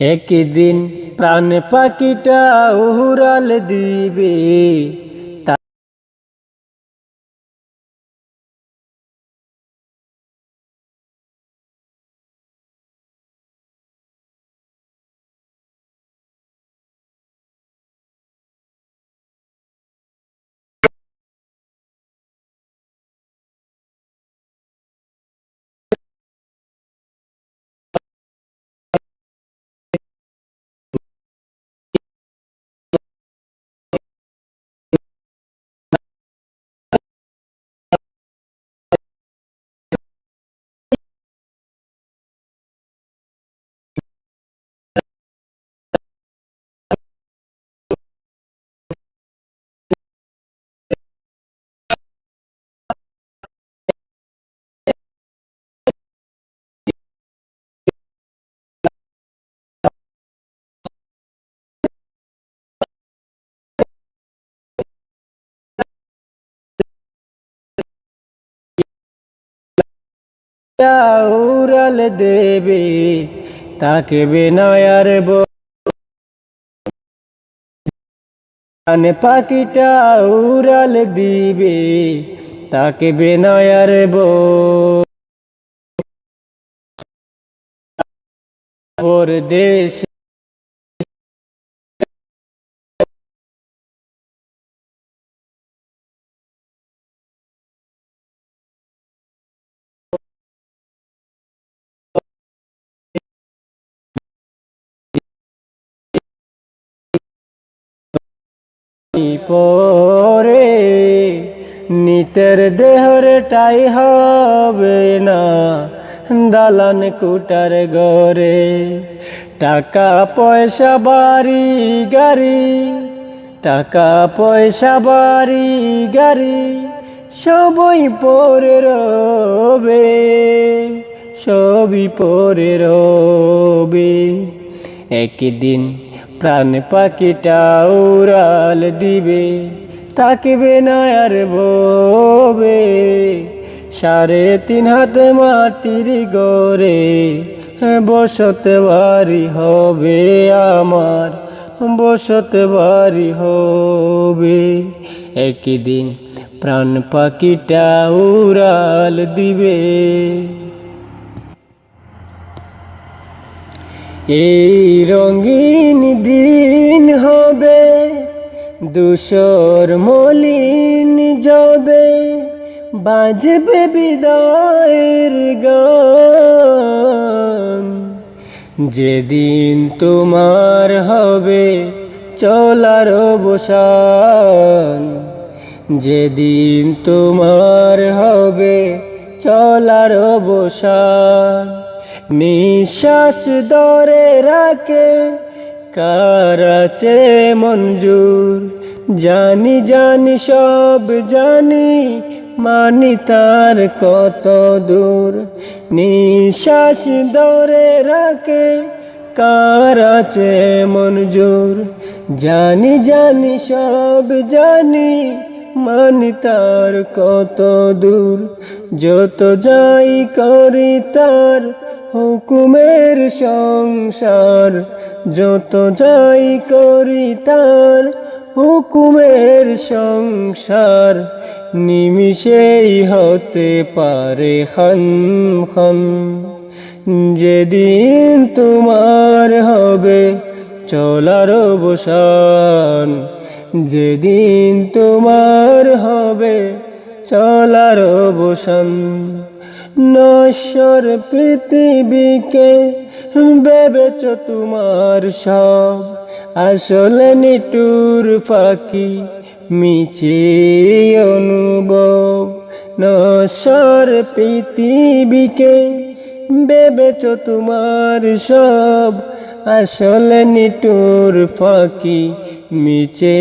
একদিন প্রাণ পাখিটা উহুরাল দিবে। উড়াল দেবে তাকে বেনায়ার বনে পাখিটা উড়াল দিবে তাকে বেনায়ার ওর দেশ পরে নিতের দেহর টাই হবে না। দালান কুটার গরে টাকা পয়সা, বাড়ি, গাড়ি, টাকা পয়সা, বাড়ি, গাড়ি সবই পরে রবে, সবই পরে রবে। একদিন প্রাণ পাখিটা উড়াল দিবে, তাকিবে না আর ববে সাড়ে তিন হাত মাটির গড়ে বসত বাড়ি হবে আমার, বসত বাড়ি হবে। একদিন প্রাণ পাখিটা উড়াল দিবে। এই রঙিন দিন হবে, দুশোর মলিন যাবে বাজবে বিদায়ের গান। যেদিন তোমার হবে চলার অবসান, যেদিন তোমার হবে চলার অবসান। নিঃশ্বাস দরে রাখে, কার আছে মঞ্জুর? জানি জানি, সব জানি, মানি তার কত দূর? নিঃশ্বাস দরে রাখে, কার আছে মঞ্জুর? জানি জানি, সব জানি, মানি তার কত দূর? যত যাই করি তার হুকুমের সংসার, যত যাই করি তার হুকুমের সংসার, নিমিষেই হতে পারে খান খান। যেদিন তোমার হবে চলার অবসান, যেদিন তোমার হবে চলার অবসান। নশ্বর পৃথিবীকে ভেবেছ তোমার সব। আসলে নিটুর পাখি মিছে অনুভব। নশ্বর পৃথিবীকে ভেবেছ তোমার সব। আসলে নিটুর ফাঁকি মিচে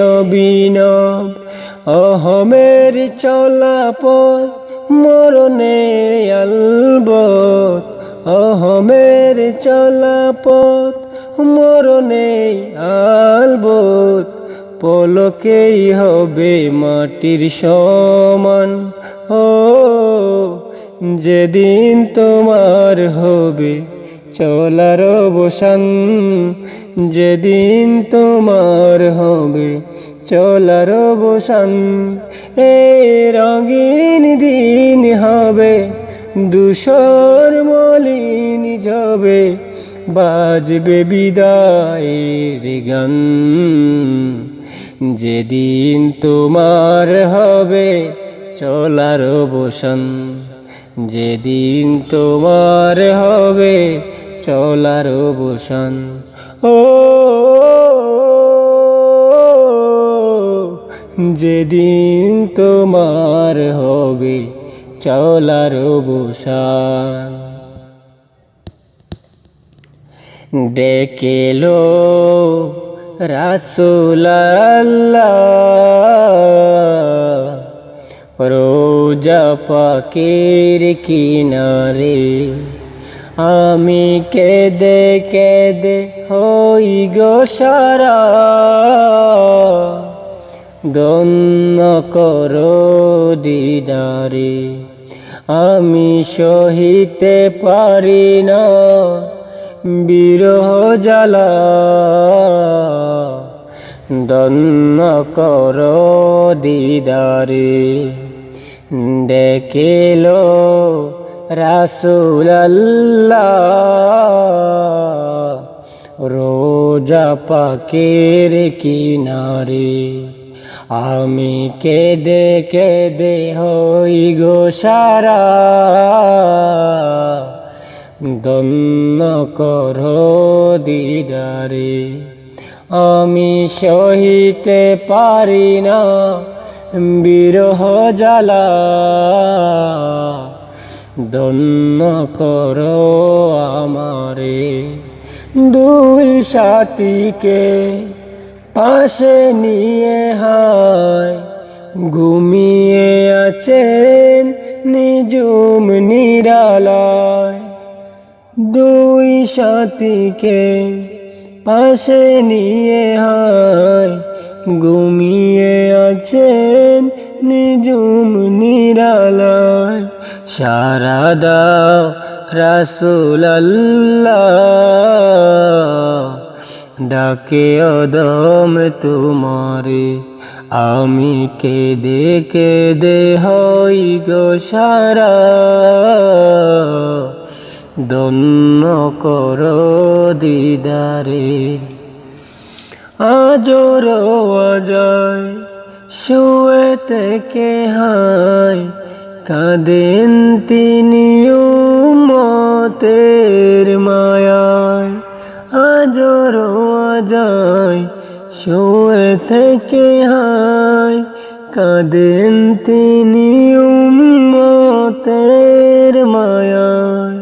অভিনব। অহমের চলাপথ মরণে আলবত অহমের চলাপথ, মরণে আলবত, পলকেই হবে মাটির সমান। ও, যেদিন তোমার হবে চলার অবসান, যেদিন তোমার হবে চলার অবসান রঙিন দিন হবে, দুশোর মলিন যাবে বাজবে বিদায়ের গান। যেদিন তোমার হবে চলার অবসান, যেদিন তোমার হবে চলার অবসান। ও যেদিন তোমার হবে চলার অবসান ডেকেলো রাসুলাল্লাহ রোজা পাকের কিনারে আমি কেদে কেদে হই গো সারা। দন্য করো দিদারে। আমি সহিতে পারি না, বিরহ জ্বালা। দন্য কর দিদারে। ডেকেলো রাসুলাল্লাহ, রোজা পাকের কিনারে। আমি কেদে কেদে হই গো সারা। দন্য কর দিদারে, আমি সহিতে পারি না বিরহ জ্বালা। দন্য কর আমারে দুই সাথীকে পাশে নিয়ে ঘুমিয়ে আছেন নিজুম নিরালায়। দুই সাথীকে পাশে নিয়ে হায় ঘুমিয়ে আছেন নিজুম নিরালায়। সারা দাও রাসুলাল্লাহ। ডাকে অদম তোমারে। আমি কেদে কেদে হই গো সারা। দন্য কর দিদারে। আজর যায় শুয়ে থেকে হায়, কাঁদেন তিনি মতের মায়ায়। আজর যায় শুয়ে থেকে হায়, কাঁদেন তিনি মতের মায়ায়।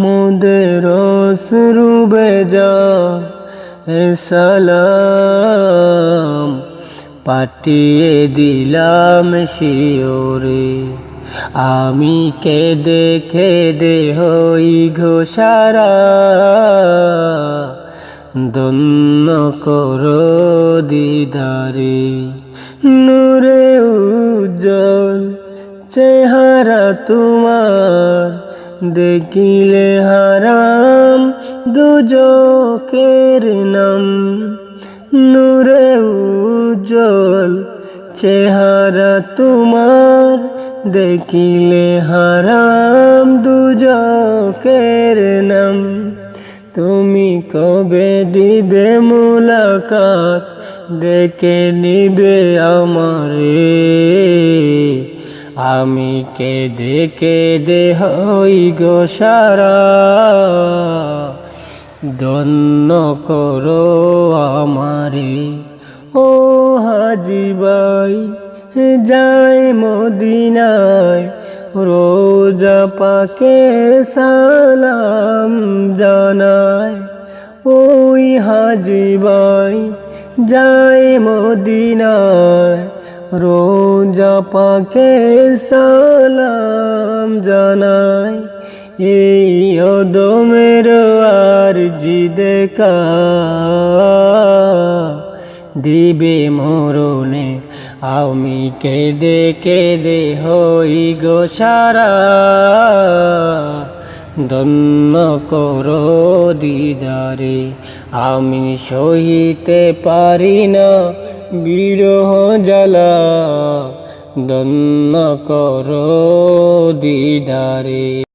মোদের শুরুবে যা সালাম, পাঠিয়ে দিলাম শিওরে। আমি কেদে কেদে হই ঘোষারা। দন্য করো দিদারে, নূরে উজ্জ্বল চেহারা তোমার, দেখিলে হারাম দুজকের নাম। নূরে উজ্জ্বল চেহারা তোমার, দেখিলে হারাম দুজকের নাম। তুমি কবে দিবে মুলাকাত? ডেকে নিবে আমারে। আমি কেদে কেদে হই গো সারা। দন্য করো আমারে। ও হাজি ভাই যায় মদিনায়। রোজা পাকে সালাম জানায়, ওই হাজি ভাই যায় মদিনায়। রোজা পাকে সালাম জানায়, এই অদমের আর জি দেখা। দিবে মরণে আমি কেদে কেদে হই গো সারা। ধন্য করো দিদারে, আমি সহিতে পারি না বিরহ জ্বালা। ধন্য করো দিদারে।